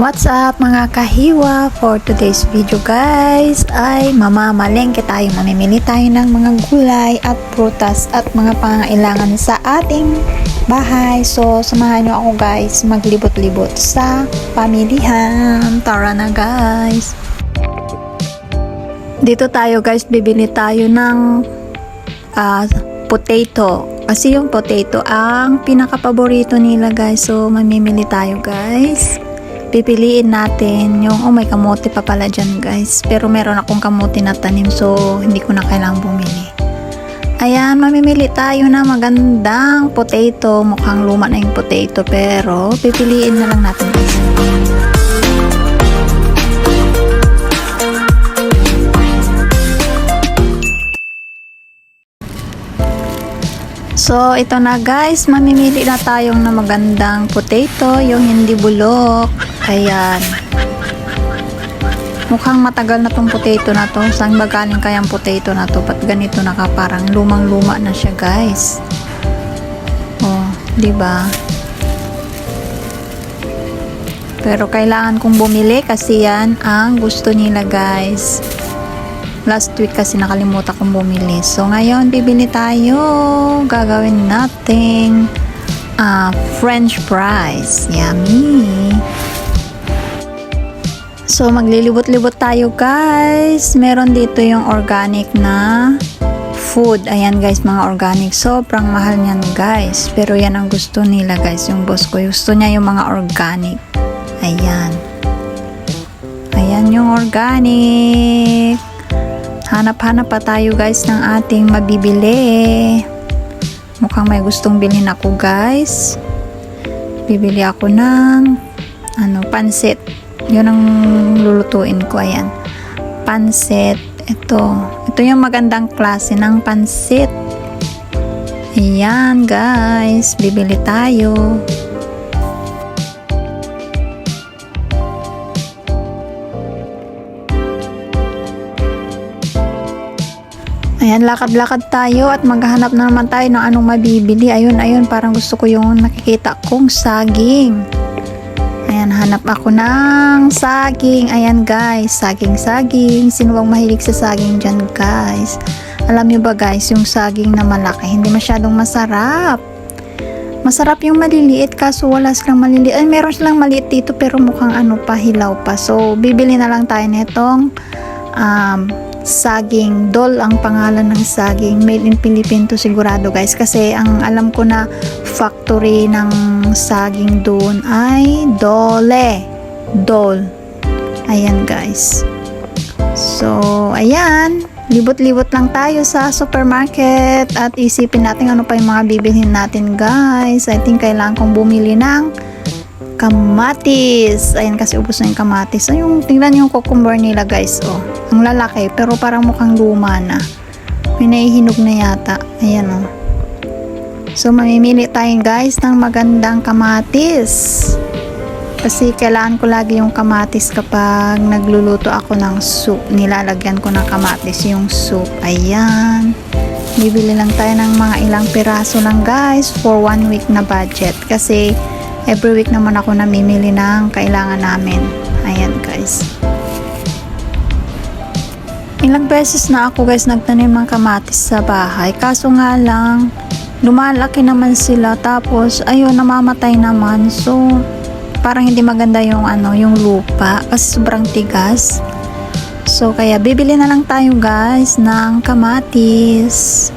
What's up mga kahiwa? For today's video guys ay mamamalengke tayo. Mamimili tayo ng mga gulay at prutas at mga pangailangan sa ating bahay. So samahan nyo ako guys maglibot-libot sa pamilihan. Tara na guys! Dito tayo guys bibili tayo ng ah, potato. Kasi yung potato ang pinaka-paborito nila guys. So mamimili tayo guys pipiliin natin yung, oh may kamote pa pala dyan guys. Pero meron akong kamote na tanim so hindi ko na kailangang bumili. Ayan, mamimili tayo na magandang potato. Mukhang luma na yung potato pero pipiliin na lang natin guys. So, ito na guys, mamimili na tayong na magandang potato, yung hindi bulok. Ayan. Mukhang matagal na tong potato na to. Saan ba kayang potato na to? Ba't ganito na ka? Parang lumang-luma na siya guys. Oh, di ba? Pero kailangan kong bumili kasi yan ang gusto nila guys. Last week kasi nakalimutan kong bumili. So, ngayon, bibili tayo. Gagawin nating ah, french fries. Yummy! So, maglilibot-libot tayo, guys. Meron dito yung organic na food. Ayan, guys, mga organic. Sobrang mahal niyan, guys. Pero yan ang gusto nila, guys. Yung boss ko. Gusto niya yung mga organic. Ayan. Ayan yung organic. Hanap-hanap pa tayo guys ng ating mabibili. Mukhang may gustong bilhin ako guys. Bibili ako ng ano, pansit. Yun ang lulutuin ko. Ayan. Pansit. Ito. Ito yung magandang klase ng pansit. Ayan guys. Bibili tayo. Ayan, lakad-lakad tayo at maghahanap na naman tayo ng anong mabibili. Ayun, ayun, parang gusto ko yung nakikita kong saging. Ayan, hanap ako ng saging. Ayan guys, saging-saging. Sino bang mahilig sa saging dyan guys? Alam niyo ba guys, yung saging na malaki, hindi masyadong masarap. Masarap yung maliliit kaso wala silang maliliit. Ay, meron silang maliit dito pero mukhang ano pa, hilaw pa. So, bibili na lang tayo nitong um, saging. Dol ang pangalan ng saging. Made in Philippines to sigurado guys. Kasi ang alam ko na factory ng saging doon ay Dole. Dol. Ayan guys. So, ayan. Libot-libot lang tayo sa supermarket at isipin natin ano pa yung mga bibilhin natin guys. I think kailangan kong bumili ng kamatis. Ayan kasi ubos na yung kamatis. So, yung, tingnan yung cucumber nila guys. Oh, ang lalaki pero parang mukhang luma na. May nahihinog na yata. Ayan oh. So, mamimili tayo guys ng magandang kamatis. Kasi kailangan ko lagi yung kamatis kapag nagluluto ako ng soup. Nilalagyan ko ng kamatis yung soup. Ayan. Bibili lang tayo ng mga ilang piraso lang guys for one week na budget. Kasi every week naman ako namimili ng kailangan namin. Ayan guys. Ilang beses na ako guys nagtanim ng kamatis sa bahay. Kaso nga lang, lumalaki naman sila. Tapos, ayun, namamatay naman. So, parang hindi maganda yung ano, yung lupa. Kasi sobrang tigas. So, kaya bibili na lang tayo guys ng kamatis.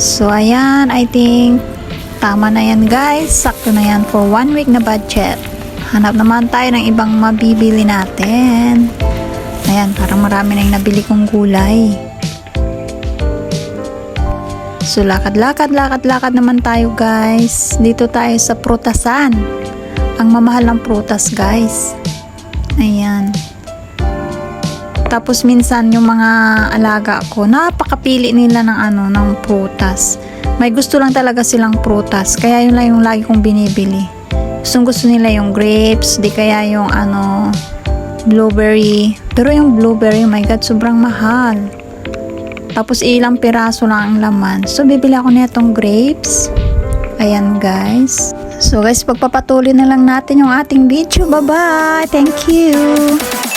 So, ayan, I think tama na yan guys. Sakto na yan for one week na budget. Hanap naman tayo ng ibang mabibili natin. Ayan, parang marami na yung nabili kong gulay. So, lakad-lakad, lakad-lakad naman tayo guys. Dito tayo sa prutasan. Ang mamahal ng prutas guys. Ayan. Tapos minsan yung mga alaga ko, napakapili nila ng ano, ng prutas. May gusto lang talaga silang prutas. Kaya yun lang yung lagi kong binibili. Gustong gusto nila yung grapes, di kaya yung ano, blueberry. Pero yung blueberry, oh my god, sobrang mahal. Tapos ilang piraso lang ang laman. So, bibili ako nitong grapes. Ayan, guys. So guys, pagpapatuloy na lang natin yung ating video. Bye-bye! Thank you!